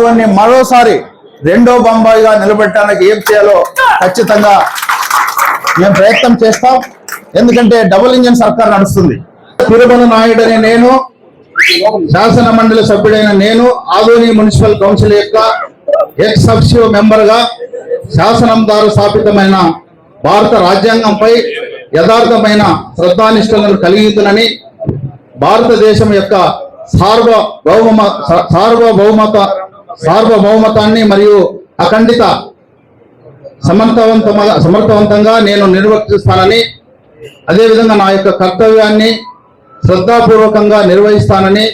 ఆదోని మరోసారి రెండో బొంబాయిగా నిలబెట్టడానికి ఏం చేయాలో ఖచ్చితంగా మేము ప్రయత్నం చేస్తాం. ఎందుకంటే డబుల్ ఇంజిన్ సర్కార్ నడుస్తుంది. తిరుమల నాయుడు అనే నేను శాసన మండలి సభ్యుడైన నేను ఆదోని మున్సిపల్ కౌన్సిల్ యొక్క ఎక్స్ సబ్సివ్ మెంబర్గా శాసనం ద్వారా స్థాపితమైన భారత రాజ్యాంగంపై యథార్థమైన శ్రద్ధానిష్టలను కలిగిందని భారతదేశం యొక్క సార్వభౌమ సార్వభౌమత సార్వభౌమతాన్ని మరియు అఖండిత సమర్థవంత సమర్థవంతంగా నేను నిర్వర్తిస్తానని అదేవిధంగా నా యొక్క కర్తవ్యాన్ని శ్రద్ధాపూర్వకంగా నిర్వహిస్తానని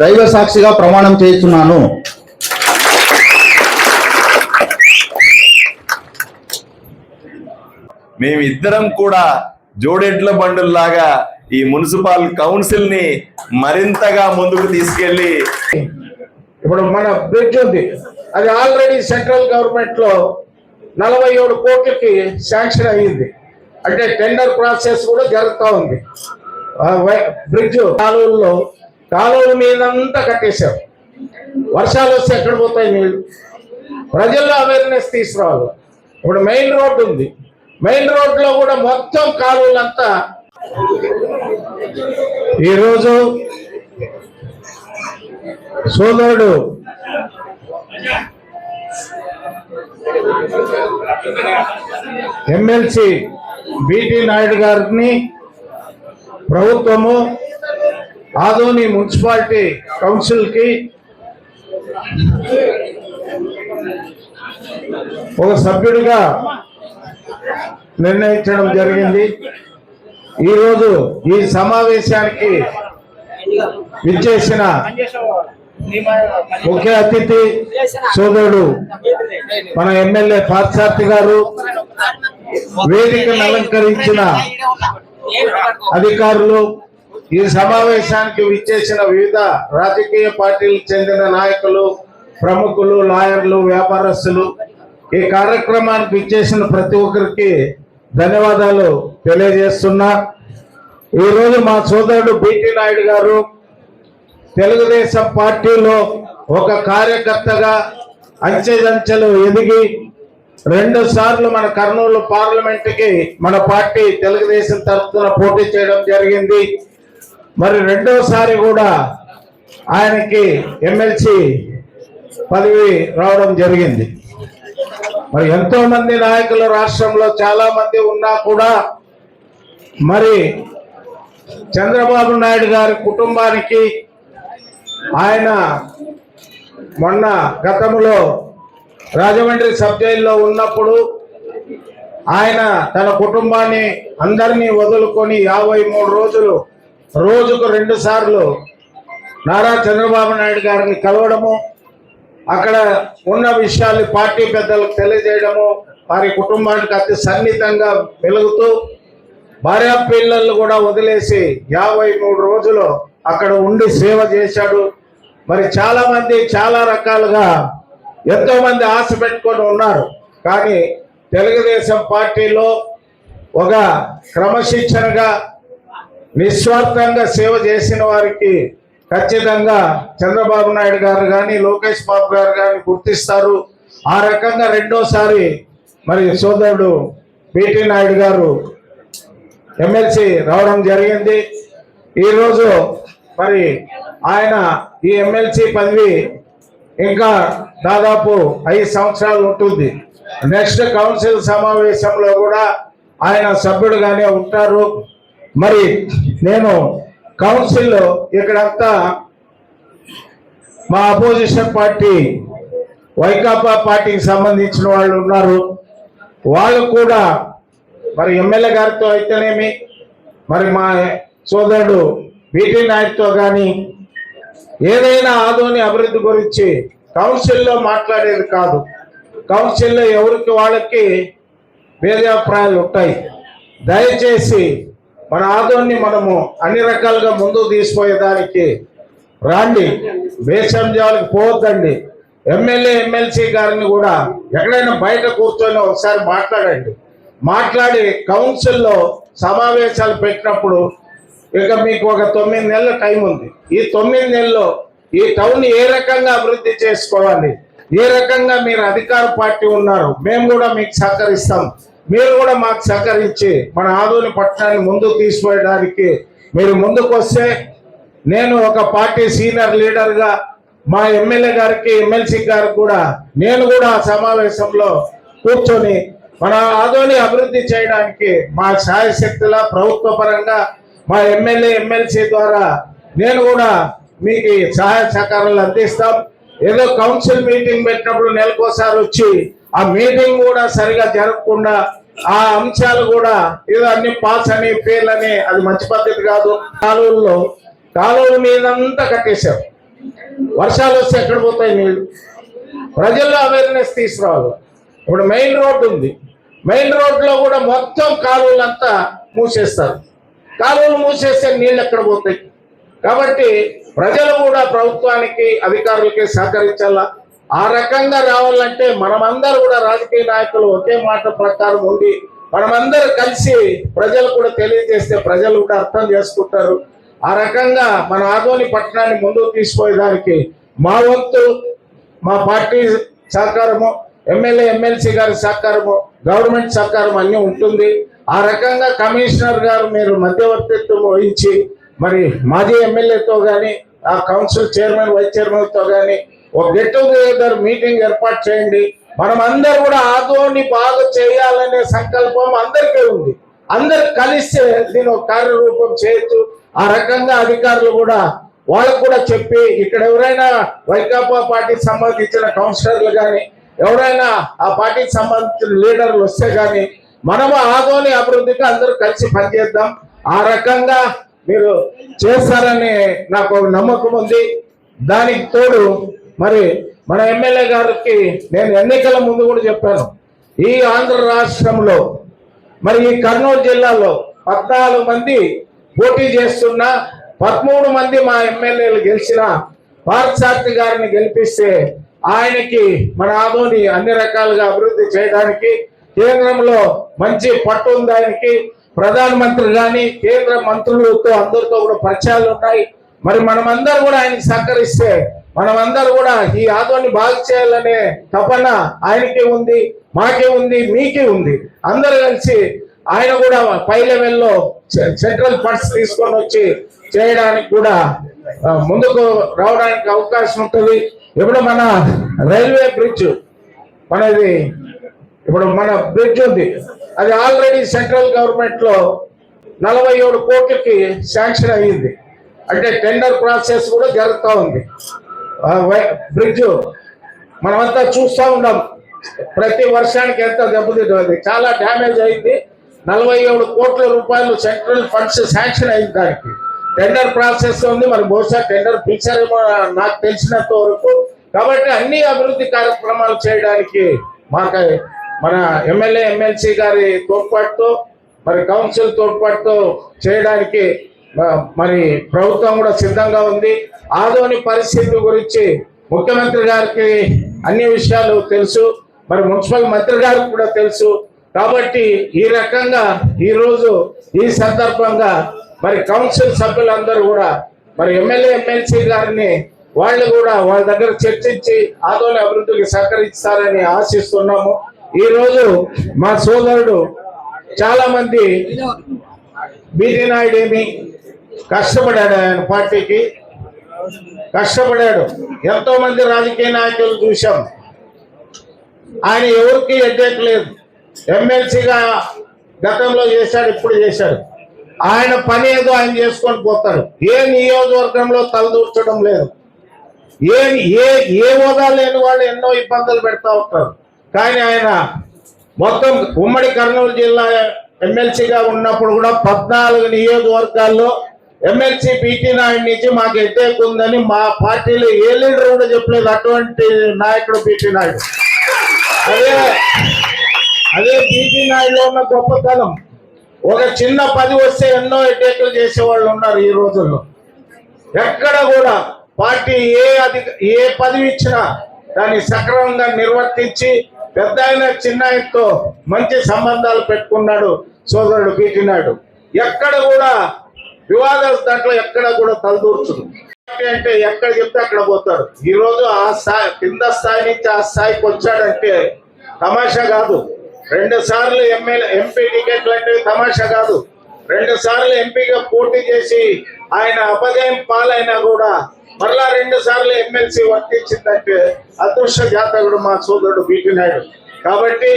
దైవ సాక్షిగా ప్రమాణం చేస్తున్నాను. మేమిద్దరం కూడా జోడెడ్ల బండుల్లాగా ఈ మున్సిపల్ కౌన్సిల్ని మరింతగా ముందుకు తీసుకెళ్ళి ఇప్పుడు మన బ్రిడ్జ్ ఉంది. అది ఆల్రెడీ సెంట్రల్ గవర్నమెంట్లో నలభై ఏడు కోట్లకి శాంక్షన్ అయ్యింది. అంటే టెండర్ ప్రాసెస్ కూడా జరుగుతూ ఉంది. బ్రిడ్జ్ కాలువల్లో కాలువల మీదంతా కట్టేశారు. వర్షాలు వస్తే ఎక్కడ పోతాయి నీళ్ళు ప్రజల్లో అవేర్నెస్ తీసుకురావాలి. ఇప్పుడు మెయిన్ రోడ్డు ఉంది. మెయిన్ రోడ్లో కూడా మొత్తం కాలువలంతా ఈరోజు సోదరుడు. ఎమ్మెల్సీ బిటి నాయుడు గారిని ప్రభుత్వము ఆదోని మున్సిపాలిటీ కౌన్సిల్కి ఒక సభ్యుడిగా నిర్ణయించడం జరిగింది. ఈరోజు ఈ సమావేశానికి విచ్చేసిన ముఖ్య అతిథి సోదరుడు మన ఎమ్మెల్యే పార్థార్థి గారు వేదికను అలంకరించిన అధికారులు ఈ సమావేశానికి విచ్చేసిన వివిధ రాజకీయ పార్టీలకు చెందిన నాయకులు ప్రముఖులు లాయర్లు వ్యాపారస్తులు ఈ కార్యక్రమానికి విచ్చేసిన ప్రతి ఒక్కరికి ధన్యవాదాలు తెలియజేస్తున్నా. ఈరోజు మా సోదరుడు బిటి నాయుడు గారు తెలుగుదేశం పార్టీలో ఒక కార్యకర్తగా అంచెదంచెలు ఎదిగి రెండు సార్లు మన కర్నూలు పార్లమెంట్కి మన పార్టీ తెలుగుదేశం తరఫున పోటీ చేయడం జరిగింది. మరి రెండోసారి కూడా ఆయనకి ఎమ్మెల్సీ పదవి రావడం జరిగింది. మరి ఎంతో మంది నాయకులు రాష్ట్రంలో చాలా మంది ఉన్నా కూడా మరి చంద్రబాబు నాయుడు గారి కుటుంబానికి ఆయన మొన్న గతంలో రాజమండ్రి సబ్ జైల్లో ఉన్నప్పుడు ఆయన తన కుటుంబాన్ని అందరినీ వదులుకొని యాభై మూడు రోజులు రోజుకు రెండు సార్లు నారా చంద్రబాబు నాయుడు గారిని కలవడము అక్కడ ఉన్న విషయాలు పార్టీ పెద్దలకు తెలియజేయడము వారి కుటుంబానికి అతి సన్నిహితంగా వెలుగుతూ భార్యా పిల్లలు కూడా వదిలేసి యాభై మూడు రోజులు అక్కడ ఉండి సేవ చేశాడు. మరి చాలా మంది చాలా రకాలుగా ఎంతో మంది ఆశ పెట్టుకొని ఉన్నారు. కానీ తెలుగుదేశం పార్టీలో ఒక క్రమశిక్షణగా నిస్వార్థంగా సేవ చేసిన వారికి ఖచ్చితంగా చంద్రబాబు నాయుడు గారు కానీ లోకేష్ బాబు గారు కానీ గుర్తిస్తారు. ఆ రకంగా రెండోసారి మరి సోదరుడు పిటి నాయుడు గారు ఎమ్మెల్సీ రావడం జరిగింది. ఈరోజు మరి ఆయన ఈ ఎమ్మెల్సీ పదవి ఇంకా దాదాపు ఐదు సంవత్సరాలు ఉంటుంది. నెక్స్ట్ కౌన్సిల్ సమావేశంలో కూడా ఆయన సభ్యుడుగానే ఉంటారు. మరి నేను కౌన్సిల్లో ఇక్కడంతా మా అపోజిషన్ పార్టీ వైకాపా పార్టీకి సంబంధించిన వాళ్ళు ఉన్నారు. వాళ్ళు కూడా మరి ఎమ్మెల్యే గారితో అయితేనేమి మరి మా సోదరుడు బీటీ నాయుడుతో కానీ ఏదైనా ఆదోని అభివృద్ధి గురించి కౌన్సిల్లో మాట్లాడేది కాదు. కౌన్సిల్లో ఎవరికి వాళ్ళకి భేదాభిప్రాయాలు ఉంటాయి. దయచేసి మన ఆదోన్ని మనము అన్ని రకాలుగా ముందుకు తీసుకుపోయేదానికి రాండి. వేషంజాలకు పోవద్దండి. ఎమ్మెల్యే ఎమ్మెల్సీ గారిని కూడా ఎక్కడైనా బయట కూర్చొని ఒకసారి మాట్లాడండి. మాట్లాడి కౌన్సిల్లో సమావేశాలు పెట్టినప్పుడు ఇక మీకు ఒక తొమ్మిది నెలల టైం ఉంది. ఈ తొమ్మిది నెలల్లో ఈ టౌన్ ఏ రకంగా అభివృద్ధి చేసుకోవాలి? ఏ రకంగా మీరు అధికార పార్టీ ఉన్నారు? మేము కూడా మీకు సహకరిస్తాం. మీరు కూడా మాకు సహకరించి మన ఆదోని పట్టణాన్ని ముందుకు తీసుకుపోయడానికి మీరు ముందుకు వస్తే నేను ఒక పార్టీ సీనియర్ లీడర్గా మా ఎమ్మెల్యే గారికి ఎమ్మెల్సీ గారికి కూడా నేను కూడా ఆ సమావేశంలో కూర్చొని మన ఆదోని అభివృద్ధి చేయడానికి మా శాయశక్తుల ప్రభుత్వ పరంగా మా ఎమ్మెల్యే ఎమ్మెల్సీ ద్వారా నేను కూడా మీకు సహాయ సహకారాలు అందిస్తాం. ఏదో కౌన్సిల్ మీటింగ్ పెట్టినప్పుడు నెలకోసారి వచ్చి ఆ మీటింగ్ కూడా సరిగా జరగకుండా ఆ అంశాలు కూడా ఏదో అన్ని పాస్ అని ఫెయిల్ అని అది మంచి పద్ధతి కాదు. కాలువల్లో కాలువల మీదంతా కట్టేశారు. వర్షాలు వస్తే ఎక్కడ పోతాయి నీళ్ళు ప్రజల్లో అవేర్నెస్ తీసుకురావాలి. ఇప్పుడు మెయిన్ రోడ్డు ఉంది. మెయిన్ రోడ్లో కూడా మొత్తం కాలువలంతా మూసేస్తారు. కాలువలు మూసేస్తే నీళ్ళు ఎక్కడ పోతాయి? కాబట్టి ప్రజలు కూడా ప్రభుత్వానికి అధికారులకి సహకరించాలా? ఆ రకంగా రావాలంటే మనమందరూ కూడా రాజకీయ నాయకులు ఒకే మాట ప్రకారం ఉండి మనమందరూ కలిసి ప్రజలు కూడా తెలియజేస్తే ప్రజలు కూడా అర్థం చేసుకుంటారు. ఆ రకంగా మన ఆదోని పట్టణాన్ని ముందుకు తీసుకుపోయేదానికి మా వంతు మా పార్టీ సహకారము ఎమ్మెల్యే ఎమ్మెల్సీ గారి సహకారము గవర్నమెంట్ సహకారం అన్నీ ఉంటుంది. ఆ రకంగా కమిషనర్ గారు మీరు మధ్యవర్తిత్వం వహించి మరి మాజీ ఎమ్మెల్యేతో కానీ ఆ కౌన్సిల్ చైర్మన్ వైస్ చైర్మన్తో కానీ ఒక గెట్ టుగెదర్ మీటింగ్ ఏర్పాటు చేయండి. మనం అందరు కూడా ఆదోని బాగా చేయాలనే సంకల్పం అందరికీ ఉంది. అందరు కలిస్తే దీని ఒక కార్యరూపం చేయొచ్చు. ఆ రకంగా అధికారులు కూడా వాళ్ళకు కూడా చెప్పి ఇక్కడ ఎవరైనా వైకాపా పార్టీకి సంబంధించిన కౌన్సిలర్లు కానీ ఎవరైనా ఆ పార్టీకి సంబంధించిన లీడర్లు వస్తే కానీ మనము ఆగోని అభివృద్ధికి అందరూ కలిసి పనిచేద్దాం. ఆ రకంగా మీరు చేస్తారని నాకు ఒక నమ్మకం ఉంది. దానికి తోడు మరి మన ఎమ్మెల్యే గారికి నేను ఎన్నికల ముందు కూడా చెప్పాను. ఈ ఆంధ్ర రాష్ట్రంలో మరి ఈ కర్నూలు జిల్లాలో పద్నాలుగు మంది పోటీ చేస్తున్న పదమూడు మంది మా ఎమ్మెల్యేలు గెలిచిన పార్థసారథి గారిని గెలిపిస్తే ఆయనకి మన ఆదోని అన్ని రకాలుగా అభివృద్ధి చేయడానికి కేంద్రంలో మంచి పట్టు ఉంది ఆయనకి. ప్రధానమంత్రి గాని కేంద్ర మంత్రులతో అందరితో కూడా పరిచయాలు ఉన్నాయి. మరి మనమందరం కూడా ఆయనకి సహకరిస్తే మనమందరూ కూడా ఈ ఆదోని బాగు చేయాలనే తపన ఆయనకి ఉంది మాకే ఉంది మీకే ఉంది. అందరూ కలిసి ఆయన కూడా పై లెవెల్లో సె- సెంట్రల్ ఫండ్స్ తీసుకొని వచ్చి చేయడానికి కూడా ముందుకు రావడానికి అవకాశం ఉంటుంది. ఇప్పుడు మన రైల్వే బ్రిడ్జ్ మనది ఇప్పుడు మన బ్రిడ్జ్ ఉంది. అది ఆల్రెడీ సెంట్రల్ గవర్నమెంట్లో నలభై ఏడు కోట్లకి శాంక్షన్ అయ్యింది. అంటే టెండర్ ప్రాసెస్ కూడా జరుగుతూ ఉంది. బ్రిడ్జ్ మనమంతా చూస్తూ ఉన్నాం. ప్రతి వర్షానికి ఎంత దెబ్బతింటుంది చాలా డ్యామేజ్ అయింది. నలభై ఏడు కోట్ల రూపాయలు సెంట్రల్ ఫండ్స్ శాంక్షన్ అయింది దానికి. టెండర్ ప్రాసెస్ ఉంది. మరి బహుశా టెండర్ పిలిచారేమో నాకు తెలిసినంత వరకు. కాబట్టి అన్ని అభివృద్ధి కార్యక్రమాలు చేయడానికి మాకు మన ఎమ్మెల్యే ఎమ్మెల్సీ గారి తోడ్పాటుతో మరి కౌన్సిల్ తోడ్పాటుతో చేయడానికి మరి ప్రభుత్వం కూడా సిద్ధంగా ఉంది. ఆదోని పరిస్థితి గురించి ముఖ్యమంత్రి గారికి అన్ని విషయాలు తెలుసు మరి మున్సిపల్ మంత్రి గారికి కూడా తెలుసు. కాబట్టి ఈ రకంగా ఈరోజు ఈ సందర్భంగా మరి కౌన్సిల్ సభ్యులందరూ కూడా మరి ఎమ్మెల్యే ఎమ్మెల్సీ గారిని వాళ్ళు కూడా వాళ్ళ దగ్గర చర్చించి ఆదోని అభివృద్ధికి సహకరిస్తారని ఆశిస్తున్నాము. ఈరోజు మా సోదరుడు చాలా మంది నాయుడు ఏమి కష్టపడాడు ఆయన పార్టీకి. కష్టపడాడు. ఎంతో మంది రాజకీయ నాయకులు చూశాం. ఆయన ఎవరికి ఎడ్డెక్కలేదు ఎమ్మెల్సీగా గతంలో చేశాడు ఇప్పుడు చేశాడు. ఆయన పని ఏదో ఆయన చేసుకొని పోతాడు ఏ నియోజకవర్గంలో తలదూర్చడం లేదు. ఏ ఏ ఏ హోదా లేని వాళ్ళు ఎన్నో ఇబ్బందులు పెడతా ఉంటారు. కానీ ఆయన మొత్తం ఉమ్మడి కర్నూలు జిల్లా ఎమ్మెల్సీగా ఉన్నప్పుడు కూడా పద్నాలుగు నియోజకవర్గాల్లో ఎమ్మెల్సీ బీటీ నాయుడు నుంచి మాకు ఎట్టేక్ ఉందని మా పార్టీలో ఏ లీడర్ కూడా చెప్పలేదు అటువంటి నాయకుడు బీటీ నాయుడు. అదే అదే బీటీ నాయుడులో ఉన్న గొప్పతనం. ఒక చిన్న పది వస్తే ఎన్నో ఎట్టేకులు చేసేవాళ్ళు ఉన్నారు ఈ రోజుల్లో. ఎక్కడ కూడా పార్టీ ఏ అధిక ఏ పదవి ఇచ్చినా దాన్ని సక్రమంగా నిర్వర్తించి పెద్ద ఆయన చిన్న ఆయనతో మంచి సంబంధాలు పెట్టుకున్నాడు సోదరుడు పీకినాడు. ఎక్కడ కూడా వివాదాలు దాంట్లో ఎక్కడ కూడా తలదూర్చుడు. అంటే ఎక్కడ చెప్తే అక్కడ పోతాడు. ఈరోజు ఆ స్థాయి కింద స్థాయి నుంచి ఆ స్థాయికి వచ్చాడంటే తమాషా కాదు. రెండు సార్లు ఎమ్మెల్యే ఎంపీ టికెట్లు అంటే తమాషా కాదు. రెండు సార్లు ఎంపీగా పోటీ చేసి ఆయన అపజయం పాలైనా కూడా మరలా రెండు సార్లు ఎమ్మెల్సీ వర్తించిందంటే అదృష్ట జాతకుడు మా సోదరుడు బీటీ నాయుడు. కాబట్టి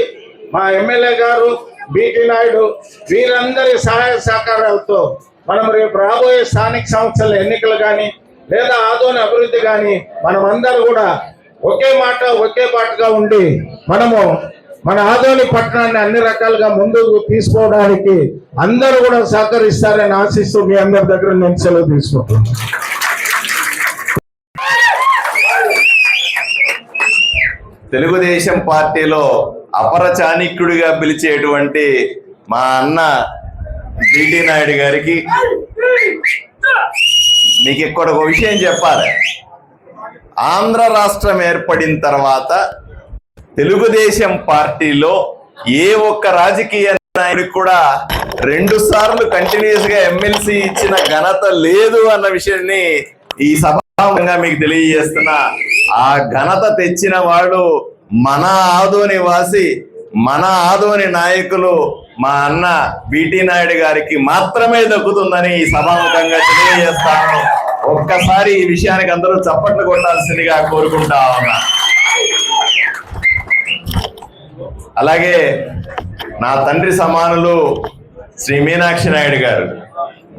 మా ఎమ్మెల్యే గారు బీటీ నాయుడు వీరందరి సహాయ సహకారాలతో మనం రేపు రాబోయే స్థానిక సంస్థల ఎన్నికలు కానీ లేదా ఆదోని అభివృద్ధి కానీ మనం అందరూ కూడా ఒకే మాట ఒకే పాటగా ఉండి మనము మన ఆదోని పట్టణాన్ని అన్ని రకాలుగా ముందుకు తీసుకోవడానికి అందరూ కూడా సహకరిస్తారని ఆశిస్తూ మీ అందరి దగ్గర నేను సెలవు తీసుకుంటున్నాను. తెలుగుదేశం పార్టీలో అపర చాణిక్యుడిగా పిలిచేటువంటి మా అన్న బిటి నాయుడు గారికి మీకు ఇక్కడ ఒక విషయం చెప్పాలి. ఆంధ్ర రాష్ట్రం ఏర్పడిన తర్వాత తెలుగుదేశం పార్టీలో ఏ ఒక్క రాజకీయ నాయకుడికి కూడా రెండు సార్లు కంటిన్యూస్గా ఎమ్మెల్సీ ఇచ్చిన ఘనత లేదు అన్న విషయాన్ని ఈ సభ మీకు తెలియజేస్తున్న ఆ ఘనత తెచ్చిన వాళ్ళు మన ఆదోని వాసి మన ఆదోని నాయకులు మా అన్న బిటి నాయుడు గారికి మాత్రమే దక్కుతుందని ఈ సభాముఖంగా తెలియజేస్తాను. ఒక్కసారి ఈ విషయానికి అందరూ చప్పట్లు కొట్టాల్సిందిగా కోరుకుంటా ఉన్నా. అలాగే నా తండ్రి సమానులు శ్రీ మీనాక్షి నాయుడు గారు.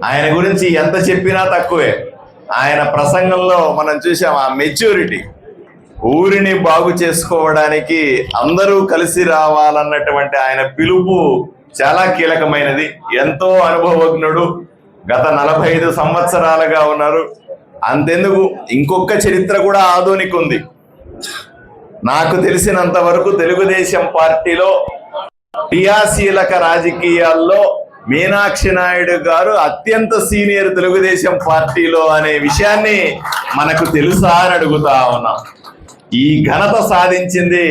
ఆయన గురించి ఎంత చెప్పినా తక్కువే. ఆయన ప్రసంగంలో మనం చూసాం ఆ మెచ్యూరిటీ. ఊరిని బాగు చేసుకోవడానికి అందరూ కలిసి రావాలన్నటువంటి ఆయన పిలుపు చాలా కీలకమైనది. ఎంతో అనుభవజ్ఞుడు గత నలభై ఐదు సంవత్సరాలుగా ఉన్నారు. అంతెందుకు? ఇంకొక చరిత్ర కూడా ఆధునిక ఉంది నాకు తెలిసినంత వరకు తెలుగుదేశం పార్టీలో క్రియాశీలక రాజకీయాల్లో మీనాక్షి నాయుడు గారు అత్యంత సీనియర్ తెలుగుదేశం పార్టీలో అనే విషయాన్ని మనకు తెలుసా అని అడుగుతా ఉన్నాం. ఈ ఘనత సాధించింది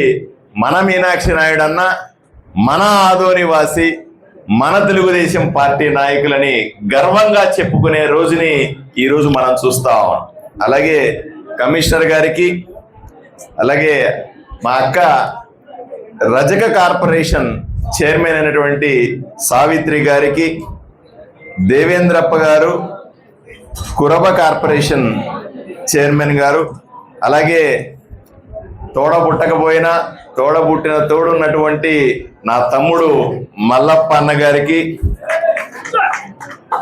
మన మీనాక్షి నాయుడు అన్న మన ఆదోనివాసి మన తెలుగుదేశం పార్టీ నాయకులని గర్వంగా చెప్పుకునే రోజుని ఈరోజు మనం చూస్తా ఉన్నాం. అలాగే కమిషనర్ గారికి అలాగే మా అక్క రజక కార్పొరేషన్ చైర్మన్ అయినటువంటి సావిత్రి గారికి దేవేంద్రప్ప గారు కురబ కార్పొరేషన్ చైర్మన్ గారు అలాగే తోడ పుట్టకపోయినా తోడ పుట్టిన తోడున్నటువంటి నా తమ్ముడు మల్లప్ప అన్న గారికి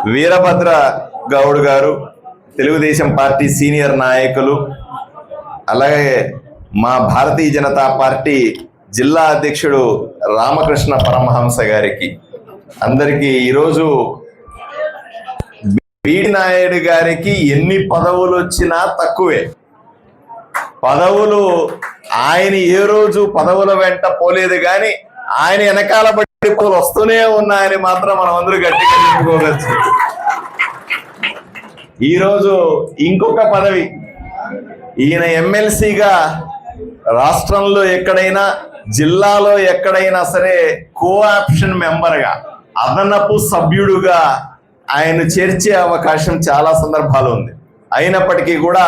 వీరభద్ర గౌడ్ గారు తెలుగుదేశం పార్టీ సీనియర్ నాయకులు అలాగే మా భారతీయ జనతా పార్టీ జిల్లా అధ్యక్షుడు రామకృష్ణ పరమహంస గారికి. అందరికీ ఈరోజు బీడి నాయుడు గారికి ఎన్ని పదవులు వచ్చినా తక్కువే. పదవులు ఆయన ఏ రోజు పదవుల వెంట పోలేదు కానీ ఆయన వెనకాల బట్టి వస్తూనే ఉన్నాయని మాత్రం మనం అందరూ గట్టిగా చెప్పుకోవచ్చు. ఈరోజు ఇంకొక పదవి. ఈయన ఎమ్మెల్సీగా రాష్ట్రంలో ఎక్కడైనా జిల్లాలో ఎక్కడైనా సరే కోఆప్షన్ మెంబర్గా అదనపు సభ్యుడుగా ఆయన చేర్చే అవకాశం చాలా సందర్భాలు ఉంది. అయినప్పటికీ కూడా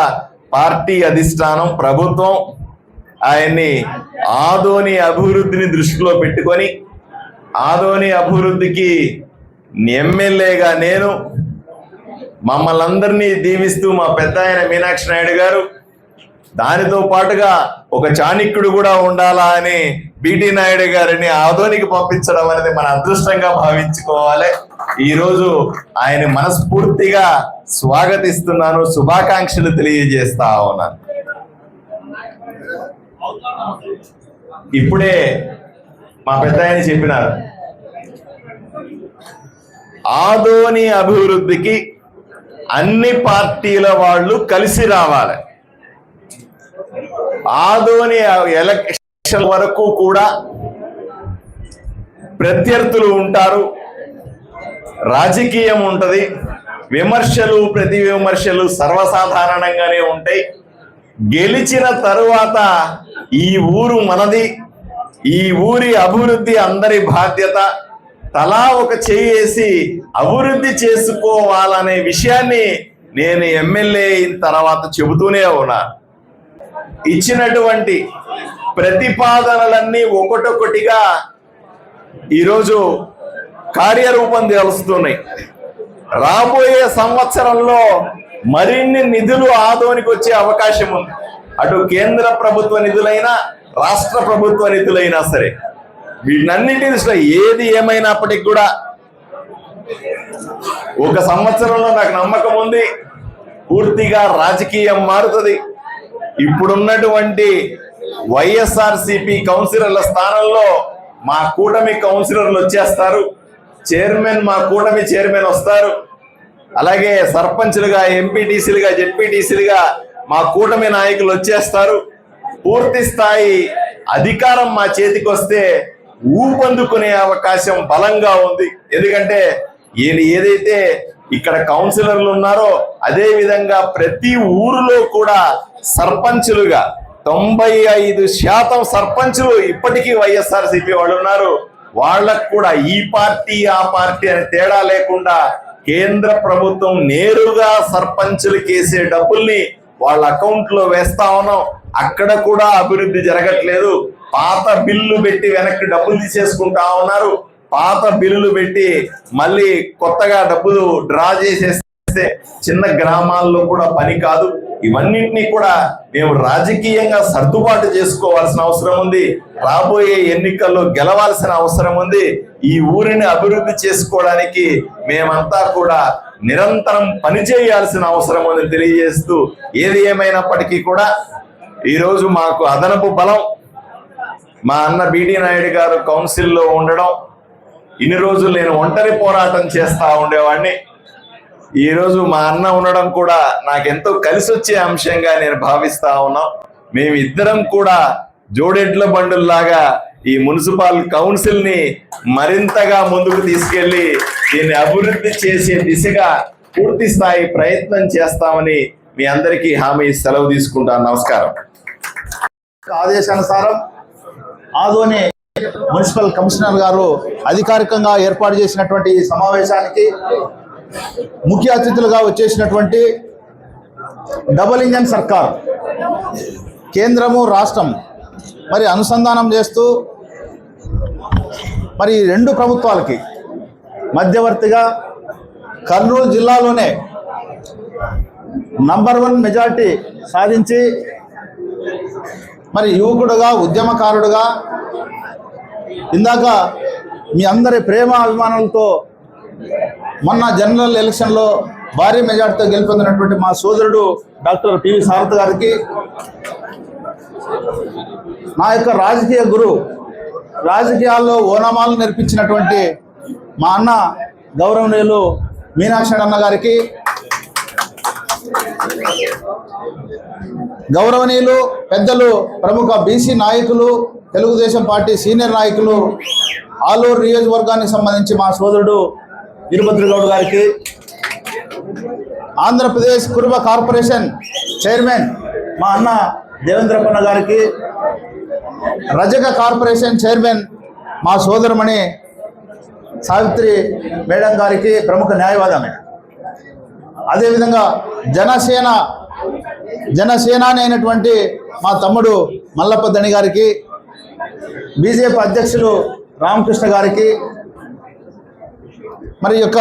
పార్టీ అధిష్టానం ప్రభుత్వం ఆయన్ని ఆదోని అభివృద్ధిని దృష్టిలో పెట్టుకొని ఆదోని అభివృద్ధికి ఎమ్మెల్యేగా నేను మమ్మల్ని అందరినీ దీవిస్తూ మా పెద్ద ఆయన మీనాక్షి నాయుడు గారు దానితో పాటుగా ఒక చాణిక్యుడు కూడా ఉండాలా అని బిటి నాయుడు గారిని ఆదోనికి పంపించడం అనేది మన అదృష్టంగా భావించుకోవాలి. ఈ రోజు ఆయన మనస్ఫూర్తిగా స్వాగతిస్తున్నాను శుభాకాంక్షలు తెలియజేస్తా ఉన్నాను. ఇప్పుడే మా పెద్ద ఆయన చెప్పినారు ఆదోని అభివృద్ధికి అన్ని పార్టీల వాళ్ళు కలిసి రావాలి. ఆదోని ఎలక్షన్ వరకు కూడా ప్రత్యర్థులు ఉంటారు. రాజకీయం ఉంటుంది. విమర్శలు ప్రతి విమర్శలు సర్వసాధారణంగానే ఉంటాయి. గెలిచిన తరువాత ఈ ఊరు మనది. ఈ ఊరి అభివృద్ధి అందరి బాధ్యత. తలా ఒక చేసి అభివృద్ధి చేసుకోవాలనే విషయాన్ని నేను ఎమ్మెల్యే అయిన తర్వాత చెబుతూనే ఉన్నాను ఇచ్చినటువంటి ప్రతిపాదనలన్నీ ఒకటొకటిగా ఈరోజు కార్యరూపం తెలుస్తున్నాయి. రాబోయే సంవత్సరంలో మరిన్ని నిధులు ఆదోనికి వచ్చే అవకాశం ఉంది. అటు కేంద్ర ప్రభుత్వ నిధులైనా రాష్ట్ర ప్రభుత్వ నిధులైనా సరే. వీటన్నిటి దృష్టిలో ఏది ఏమైనప్పటికి కూడా ఒక సంవత్సరంలో నాకు నమ్మకం ఉంది. పూర్తిగా రాజకీయం మారుతుంది. ఇప్పుడున్నటువంటి వైఎస్ఆర్ సిపి కౌన్సిలర్ల స్థానంలో మా కూటమి కౌన్సిలర్లు వచ్చేస్తారు. చైర్మన్ మా కూటమి చైర్మన్ వస్తారు. అలాగే సర్పంచ్లుగా ఎంపీటీసీలుగా జెడ్పీటీసీలుగా మా కూటమి నాయకులు వచ్చేస్తారు. పూర్తి స్థాయి అధికారం మా చేతికి వస్తే ఊపందుకునే అవకాశం బలంగా ఉంది. ఎందుకంటే ఈయన ఏదైతే ఇక్కడ కౌన్సిలర్లు ఉన్నారో అదే విధంగా ప్రతి ఊరిలో కూడా సర్పంచులుగా. తొంభై ఐదు శాతం సర్పంచులు ఇప్పటికీ వైఎస్ఆర్సీపీ వాళ్ళు ఉన్నారు. వాళ్ళకు కూడా ఈ పార్టీ ఆ పార్టీ అని తేడా లేకుండా కేంద్ర ప్రభుత్వం నేరుగా సర్పంచులు వేసే డబ్బుల్ని వాళ్ళ అకౌంట్లో వేస్తా ఉన్నాం. అక్కడ కూడా అభివృద్ధి జరగట్లేదు. పాత బిల్లు పెట్టి వెనక్కి డబ్బులు తీసేసుకుంటా ఉన్నారు. పాత బిల్లులు పెట్టి మళ్ళీ కొత్తగా డబ్బులు డ్రా చేసేస్తే చిన్న గ్రామాల్లో కూడా పని కాదు. ఇవన్నింటినీ కూడా మేము రాజకీయంగా సర్దుబాటు చేసుకోవాల్సిన అవసరం ఉంది. రాబోయే ఎన్నికల్లో గెలవాల్సిన అవసరం ఉంది. ఈ ఊరిని అభివృద్ధి చేసుకోవడానికి మేమంతా కూడా నిరంతరం పనిచేయాల్సిన అవసరం ఉంది తెలియజేస్తూ ఏది ఏమైనప్పటికీ కూడా ఈరోజు మాకు అదనపు బలం. మా అన్న బిడి నాయుడు గారు కౌన్సిల్లో ఉండడం ఇన్ని రోజులు నేను ఒంటరి పోరాటం చేస్తూ ఉండేవాడిని. ఈ రోజు మా అన్న ఉండడం కూడా నాకెంతో కలిసి వచ్చే అంశంగా నేను భావిస్తా ఉన్నాం. మేమిద్దరం కూడా జోడెడ్ల బండుల్లాగా ఈ మున్సిపల్ కౌన్సిల్ని మరింతగా ముందుకు తీసుకెళ్ళి దీన్ని అభివృద్ధి చేసే దిశగా పూర్తి స్థాయి ప్రయత్నం చేస్తామని మీ అందరికీ హామీ సెలవు తీసుకుంటాను నమస్కారం. ఆదేశానుసారం ఆదోని మున్సిపల్ కమిషనర్ గారు అధికారికంగా ఏర్పాటు చేసినటువంటి ఈ సమావేశానికి ముఖ్య అతిథులుగా వచ్చేసినటువంటి డబుల్ ఇంజన్ సర్కార్ కేంద్రము రాష్ట్రం మరి అనుసంధానం చేస్తూ మరి ఈ రెండు ప్రభుత్వాలకి మధ్యవర్తిగా కర్నూలు జిల్లాలోనే నంబర్ వన్ మెజార్టీ సాధించి మరి యువకుడుగా ఉద్యమకారుడుగా ఇందాక మీ అందరి ప్రేమ అభిమానులతో మొన్న జనరల్ ఎలక్షన్లో భారీ మెజార్టీతో గెలుపొందినటువంటి మా సోదరుడు డాక్టర్ పివి సారథ్ గారికి నా యొక్క రాజకీయ గురువు రాజకీయాల్లో ఓనామాలు నేర్పించినటువంటి మా అన్న గౌరవనీయులు మీనాక్షి అన్న గారికి గౌరవనీయులు పెద్దలు ప్రముఖ బీసీ నాయకులు తెలుగుదేశం పార్టీ సీనియర్ నాయకులు ఆలూరు నియోజకవర్గానికి సంబంధించి మా సోదరుడు వీరభద్ర గౌడ్ గారికి ఆంధ్రప్రదేశ్ కుటుంబ కార్పొరేషన్ చైర్మన్ మా అన్న దేవేంద్రపన్న గారికి రజక కార్పొరేషన్ చైర్మన్ మా సోదరమణి సావిత్రి మేడం గారికి ప్రముఖ న్యాయవాదమే అదేవిధంగా జనసేన జనసేనాని అయినటువంటి మా తమ్ముడు మల్లప్ప గారికి బీజేపీ అధ్యక్షులు రామకృష్ణ గారికి మరి యొక్క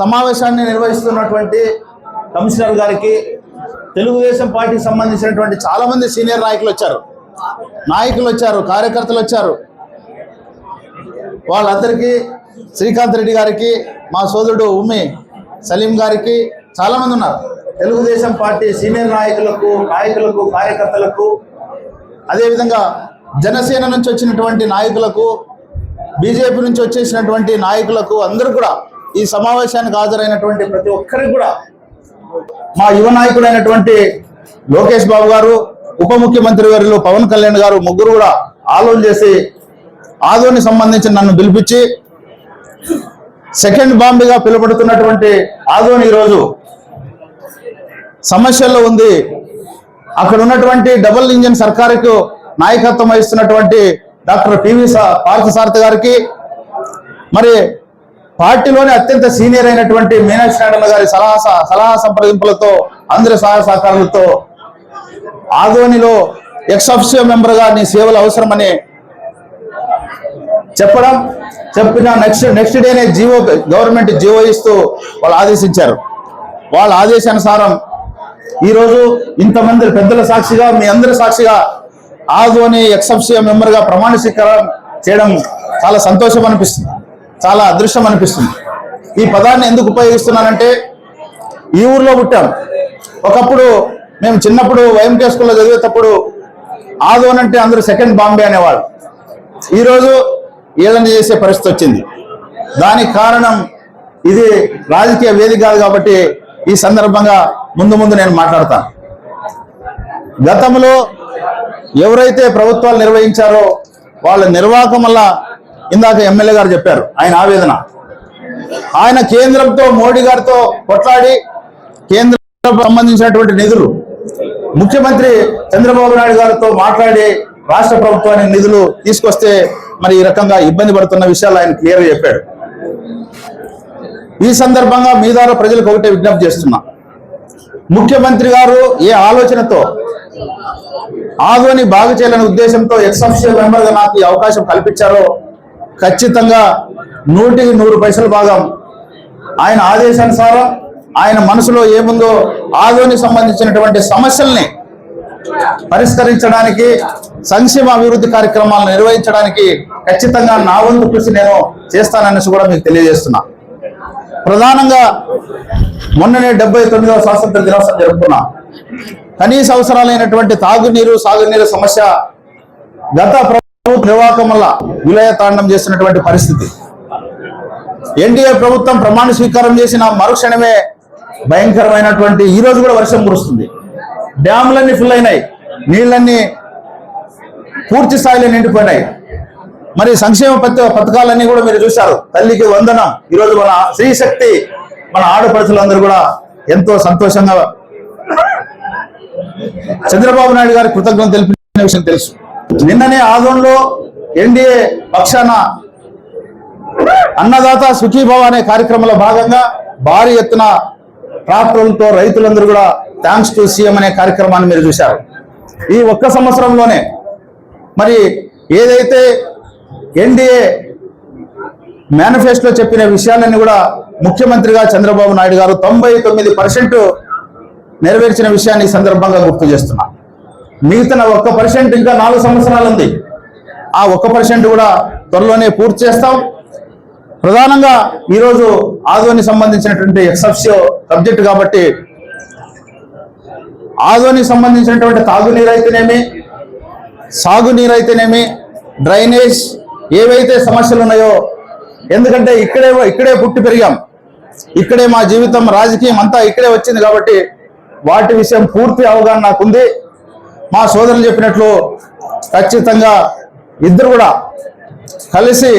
సమావేశాన్ని నిర్వహిస్తున్నటువంటి కమిషనర్ గారికి తెలుగుదేశం పార్టీకి సంబంధించినటువంటి చాలామంది సీనియర్ నాయకులు వచ్చారు. నాయకులు వచ్చారు కార్యకర్తలు వచ్చారు. వాళ్ళందరికీ శ్రీకాంత్ రెడ్డి గారికి మా సోదరుడు ఉమ్మి సలీం గారికి చాలామంది ఉన్నారు. తెలుగుదేశం పార్టీ సీనియర్ నాయకులకు నాయకులకు కార్యకర్తలకు అదేవిధంగా జనసేన నుంచి వచ్చినటువంటి నాయకులకు బీజేపీ నుంచి వచ్చేసినటువంటి నాయకులకు అందరూ కూడా ఈ సమావేశానికి హాజరైనటువంటి ప్రతి ఒక్కరికి కూడా మా యువ నాయకుడైనటువంటి లోకేష్ బాబు గారు ఉప ముఖ్యమంత్రి గారు పవన్ కళ్యాణ్ గారు ముగ్గురు కూడా ఆలోచన చేసి ఆదోని సంబంధించి నన్ను పిలిపించి సెకండ్ బాంబేగా పిలువబడుతున్నటువంటి ఆదోని ఈరోజు సమస్యల్లో ఉంది. అక్కడ ఉన్నటువంటి డబుల్ ఇంజిన్ సర్కారుకు నాయకత్వం వహిస్తున్నటువంటి డాక్టర్ పివి సా- పార్థసారథి గారికి మరి పార్టీలోని అత్యంత సీనియర్ అయినటువంటి మీనాక్షి నాయుడు గారి సలహా సలహా సంప్రదింపులతో అందరి సహాయ సహకారాలతో ఆదోనిలో ఎక్సఫ్సియో మెంబర్గా నీ సేవలు అవసరమని చెప్పడం చెప్పిన నెక్స్ట్ నెక్స్ట్ డేనే జీవో గవర్నమెంట్ జీవో ఇస్తూ వాళ్ళు ఆదేశించారు. వాళ్ళ ఆదేశానుసారం ఈరోజు ఇంతమంది పెద్దల సాక్షిగా మీ అందరి సాక్షిగా ఆధోని ఎక్సఫ్సియో మెంబర్గా ప్రమాణ స్వీకారం చేయడం చాలా సంతోషం అనిపిస్తుంది. చాలా అదృష్టం అనిపిస్తుంది. ఈ పదాన్ని ఎందుకు ఉపయోగిస్తున్నానంటే ఈ ఊర్లో పుట్టాం. ఒకప్పుడు మేము చిన్నప్పుడు వైఎంకే స్కూల్లో చదివేటప్పుడు ఆదోన్ అంటే అందరూ సెకండ్ బాంబే అనేవాళ్ళు. ఈరోజు ఏదైనా చేసే పరిస్థితి వచ్చింది. దానికి కారణం ఇది రాజకీయ వేదిక కాదు కాబట్టి ఈ సందర్భంగా ముందు ముందు నేను మాట్లాడతాను. గతంలో ఎవరైతే ప్రభుత్వాలు నిర్వహించారో వాళ్ళ నిర్వాహకం వల్ల ఇందాక ఎమ్మెల్యే గారు చెప్పారు ఆయన ఆవేదన. ఆయన కేంద్రంతో మోడీ గారితో కొట్లాడి కేంద్రం సంబంధించినటువంటి నిధులు ముఖ్యమంత్రి చంద్రబాబు నాయుడు గారితో మాట్లాడి రాష్ట్ర ప్రభుత్వానికి నిధులు తీసుకొస్తే మరి ఈ రకంగా ఇబ్బంది పడుతున్న విషయాలు ఆయన క్లియర్ చెప్పాడు. ఈ సందర్భంగా మీ ద్వారా ప్రజలకు ఒకటే విజ్ఞప్తి చేస్తున్నా. ముఖ్యమంత్రి గారు ఏ ఆలోచనతో ఆదోని బాగు చేయాలనే ఉద్దేశంతో ఎక్సెప్షనల్ మెంబర్గా నాకు ఈ అవకాశం కల్పించారో ఖచ్చితంగా నూటికి నూరు పైసల భాగం ఆయన ఆదేశానుసారం ఆయన మనసులో ఏముందో ఆదోని సంబంధించినటువంటి సమస్యల్ని పరిష్కరించడానికి సంక్షేమ అభివృద్ధి కార్యక్రమాలను నిర్వహించడానికి ఖచ్చితంగా నా వంతు కృషి నేను చేస్తాననేసి కూడా మీకు తెలియజేస్తున్నా. ప్రధానంగా మొన్ననే డెబ్బై తొమ్మిదవ స్వాతంత్ర దినోత్సవం జరుపుకున్నాం. కనీస అవసరాలైనటువంటి తాగునీరు సాగునీరు సమస్య గత ప్రభుత్వ నిర్వాహకం వల్ల విలయతాండం చేసినటువంటి చేస్తున్నటువంటి పరిస్థితి. ఎన్డీఏ ప్రభుత్వం ప్రమాణ స్వీకారం చేసిన మరుక్షణమే భయంకరమైనటువంటి ఈ రోజు కూడా వర్షం కురుస్తుంది. డ్యాములన్నీ ఫుల్ అయినాయి. నీళ్ళన్నీ పూర్తి స్థాయిలో నిండిపోయినాయి. మరి సంక్షేమ పథకాలన్నీ కూడా మీరు చూశారు. తల్లికి వందనం. ఈరోజు మన శ్రీశక్తి మన ఆడపడుచులందరూ కూడా ఎంతో సంతోషంగా చంద్రబాబు నాయుడు గారి కృతజ్ఞత తెలిపిన విషయం తెలుసు. నిన్ననే ఆదంలో ఎన్డీఏ పక్షాన అన్నదాత సుఖీభవ అనే కార్యక్రమంలో భాగంగా భారీ ఎత్తున ట్రాక్టర్లతో రైతులందరూ కూడా థ్యాంక్స్ టు సీఎం అనే కార్యక్రమాన్ని మీరు చూశారు. ఈ ఒక్క సంవత్సరంలోనే మరి ఏదైతే ఎన్డీఏ మేనిఫెస్టోలో చెప్పిన విషయాలన్నీ కూడా ముఖ్యమంత్రిగా చంద్రబాబు నాయుడు గారు తొంభై తొమ్మిది పర్సెంట్ నెరవేర్చిన విషయాన్ని సందర్భంగా గుర్తు చేస్తున్నా. మిగతా ఒక్క పర్సెంట్ ఇంకా నాలుగు సంవత్సరాలు ఉంది. ఆ ఒక్క పర్సెంట్ కూడా త్వరలోనే పూర్తి చేస్తాం. ప్రధానంగా ఈరోజు ఆదోని సంబంధించినటువంటి ఎక్సప్షియో సబ్జెక్ట్ కాబట్టి ఆదోని సంబంధించినటువంటి తాగునీరు అయితేనేమి సాగునీరు అయితేనేమి డ్రైనేజ్ ఏవైతే సమస్యలు ఉన్నాయో ఎందుకంటే ఇక్కడే ఇక్కడే పుట్టి పెరిగాం. ఇక్కడే మా జీవితం రాజకీయం అంతా ఇక్కడే వచ్చింది కాబట్టి వాటి విషయం పూర్తి అవగాహన నాకుంది. మా సోదరులు చెప్పినట్లు ఖచ్చితంగా ఇద్దరు కూడా కలిసి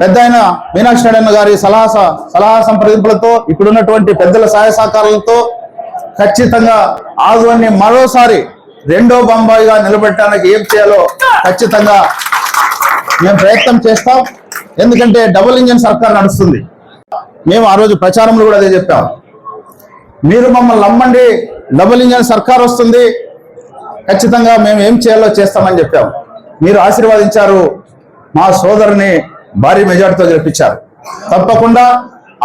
పెద్ద ఆయన మీనాక్షి నారాయణ గారి సలహా సలహా సంప్రదింపులతో ఇప్పుడున్నటువంటి పెద్దల సహాయ సహకారాలతో ఖచ్చితంగా ఆదువన్ని మరోసారి రెండో బొంబాయిగా నిలబెట్టడానికి ఏం చేయాలో ఖచ్చితంగా మేము ప్రయత్నం చేస్తాం. ఎందుకంటే డబుల్ ఇంజన్ సర్కార్ నడుస్తుంది. మేము ఆ రోజు ప్రచారంలో కూడా అదే చెప్పాం. మీరు మమ్మల్ని నమ్మండి. డబుల్ ఇంజన్ సర్కార్ వస్తుంది. ఖచ్చితంగా మేము ఏం చేయాలో చేస్తామని చెప్పాం. మీరు ఆశీర్వదించారు. మా సోదరుని భారీ మెజార్టీతో గెలిపించారు. తప్పకుండా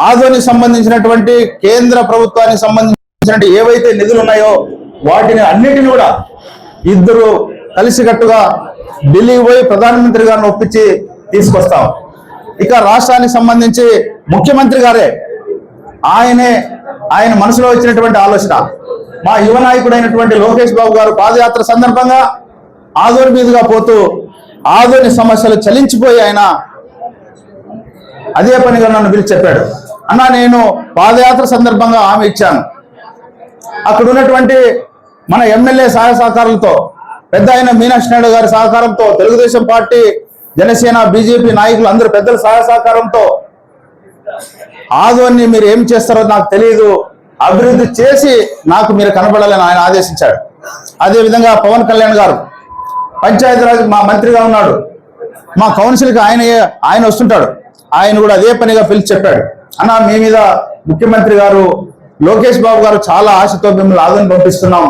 ఆదోనికి సంబంధించినటువంటి కేంద్ర ప్రభుత్వానికి సంబంధించినటువంటి ఏవైతే నిధులు ఉన్నాయో వాటిని అన్నిటిని కూడా ఇద్దరు కలిసికట్టుగా ఢిల్లీకి పోయి ప్రధానమంత్రి గారిని ఒప్పించి తీసుకొస్తాం. ఇక రాష్ట్రానికి సంబంధించి ముఖ్యమంత్రి గారే ఆయనే ఆయన మనసులో వచ్చినటువంటి ఆలోచన. మా యువ నాయకుడైనటువంటి లోకేష్ బాబు గారు పాదయాత్ర సందర్భంగా ఆదోని మీదుగా పోతూ ఆదోని సమస్యలు చలించిపోయి ఆయన అదే పనిగా నన్ను పిలిచి చెప్పాడు. అన్న నేను పాదయాత్ర సందర్భంగా ఆమె ఇచ్చాను. అక్కడ ఉన్నటువంటి మన ఎమ్మెల్యే సహాయ సహకారులతో పెద్ద అయిన మీనాక్షి నాయుడు గారి సహకారంతో తెలుగుదేశం పార్టీ జనసేన బీజేపీ నాయకులు అందరూ పెద్దల సహాయ సహకారంతో ఆదోన్ని మీరు ఏం చేస్తారో నాకు తెలియదు అభివృద్ధి చేసి నాకు మీరు కనబడాలని ఆయన ఆదేశించాడు. అదే విధంగా పవన్ కళ్యాణ్ గారు పంచాయతీరాజ్ మా మంత్రిగా ఉన్నాడు. మా కౌన్సిల్కి ఆయన ఆయన వస్తుంటాడు. ఆయన కూడా అదే పనిగా పిలిచి చెప్పాడు. అన్న మీ మీద ముఖ్యమంత్రి గారు లోకేష్ బాబు గారు చాలా ఆశతో మిమ్మల్ని ఆదరణ పంపిస్తున్నాం.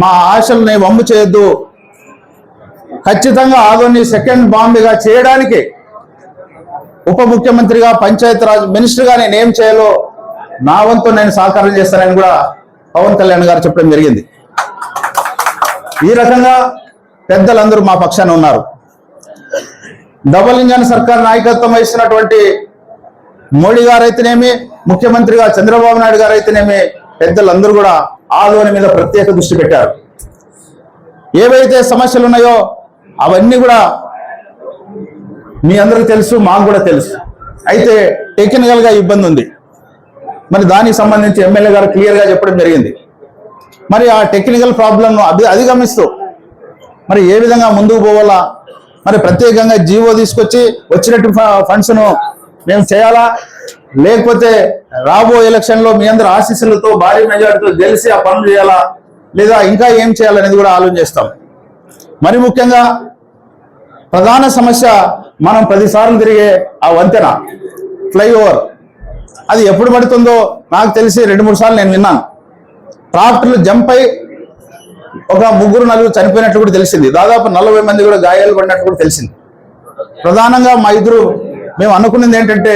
మా ఆశల్ని వమ్ము చేయొద్దు. ఖచ్చితంగా ఆదోని సెకండ్ బాంబేగా చేయడానికి ఉప ముఖ్యమంత్రిగా పంచాయతీరాజ్ మినిస్టర్గా నేను ఏం చేయాలో నా వంతు నేను సహకారం చేస్తానని కూడా పవన్ కళ్యాణ్ గారు చెప్పడం జరిగింది. ఈ రకంగా పెద్దలందరూ మా పక్షాన ఉన్నారు. డబల్ ఇంజన్ సర్కార్ నాయకత్వం వహిస్తున్నటువంటి మోడీ గారు అయితేనేమి ముఖ్యమంత్రిగా చంద్రబాబు నాయుడు గారు అయితేనేమి పెద్దలందరూ కూడా ఆదోని మీద ప్రత్యేక దృష్టి పెట్టారు. ఏవైతే సమస్యలు ఉన్నాయో అవన్నీ కూడా మీ అందరికి తెలుసు మాకు కూడా తెలుసు. అయితే టెక్నికల్గా ఇబ్బంది ఉంది. మరి దానికి సంబంధించి ఎమ్మెల్యే గారు క్లియర్గా చెప్పడం జరిగింది. మరి ఆ టెక్నికల్ ప్రాబ్లంను అభి అధిగమిస్తూ మరి ఏ విధంగా ముందుకు పోవాలా? మరి ప్రత్యేకంగా జీవో తీసుకొచ్చి వచ్చినట్టు ఫండ్స్ను మేము చేయాలా? లేకపోతే రాబోయే ఎలక్షన్లో మీ అందరి ఆశీస్సులతో భారీ మెజార్టీతో గెలిచి ఆ పనులు చేయాలా? లేదా ఇంకా ఏం చేయాలనేది కూడా ఆలోచన చేస్తాం మరి ముఖ్యంగా ప్రధాన సమస్య మనం పదిసార్లు తిరిగే ఆ వంతెన ఫ్లైఓవర్ అది ఎప్పుడు పడుతుందో నాకు తెలిసి రెండు మూడు సార్లు నేను విన్నాను. ట్రాక్టర్లు జంప్ అయి ఒక ముగ్గురు నలుగురు చనిపోయినట్లు కూడా తెలిసింది. దాదాపు నలభై మంది కూడా గాయాలు పడినట్టు కూడా తెలిసింది. ప్రధానంగా మా ఇద్దరు మేము అనుకున్నది ఏంటంటే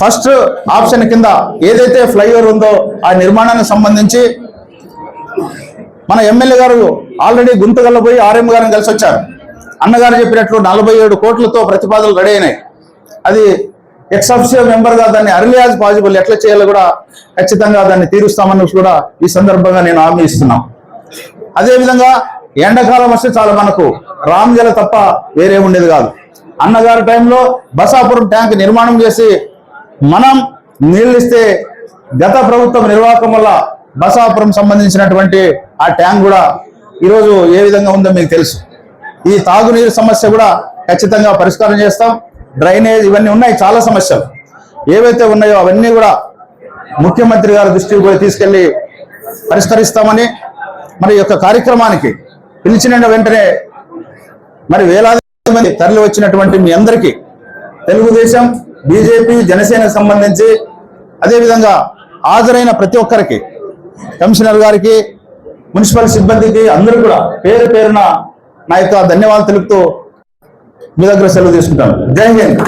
ఫస్ట్ ఆప్షన్ కింద ఏదైతే ఫ్లైఓవర్ ఉందో ఆ నిర్మాణానికి సంబంధించి మన ఎమ్మెల్యే గారు ఆల్రెడీ గుంతగల్ల పోయి ఆర్ఎం గారిని కలిసి వచ్చారు అన్నగారు చెప్పినట్లు నలభై ఏడు కోట్లతో ప్రతిపాదనలు రెడీ అయినాయి. అది ఎక్సఫ్సియో మెంబర్గా దాన్ని అర్లీ యాజ్ పాసిబుల్ ఎట్లా చేయాలో కూడా ఖచ్చితంగా దాన్ని తీరుస్తామని కూడా ఈ సందర్భంగా నేను హామీ ఇస్తున్నాం. అదేవిధంగా ఎండాకాలం వస్తే చాలా మనకు రామ్ జల తప్ప వేరే ఉండేది కాదు. అన్నగారి టైంలో బసాపురం ట్యాంక్ నిర్మాణం చేసి మనం నీళ్ళు గత ప్రభుత్వం నిర్వాహకం వల్ల బసాపురం సంబంధించినటువంటి ఆ ట్యాంక్ కూడా ఈరోజు ఏ విధంగా ఉందో మీకు తెలుసు. ఈ తాగునీరు సమస్య కూడా ఖచ్చితంగా పరిష్కారం చేస్తాం. డ్రైనేజ్ ఇవన్నీ ఉన్నాయి చాలా సమస్యలు. ఏవైతే ఉన్నాయో అవన్నీ కూడా ముఖ్యమంత్రి గారి దృష్టికి పోయి తీసుకెళ్ళి పరిష్కరిస్తామని మరి యొక్క కార్యక్రమానికి పిలిచిన వెంటనే మరి వేలాది మంది తరలి వచ్చినటువంటి మీ అందరికీ తెలుగుదేశం బీజేపీ జనసేనకు సంబంధించి అదేవిధంగా హాజరైన ప్రతి ఒక్కరికి కమిషనర్ గారికి మున్సిపల్ సిబ్బందికి అందరూ కూడా పేరు పేరున నా యొక్క ధన్యవాదాలు తెలుపుతూ మీ దగ్గర సెలవు తీసుకుంటాను. జై హింద్.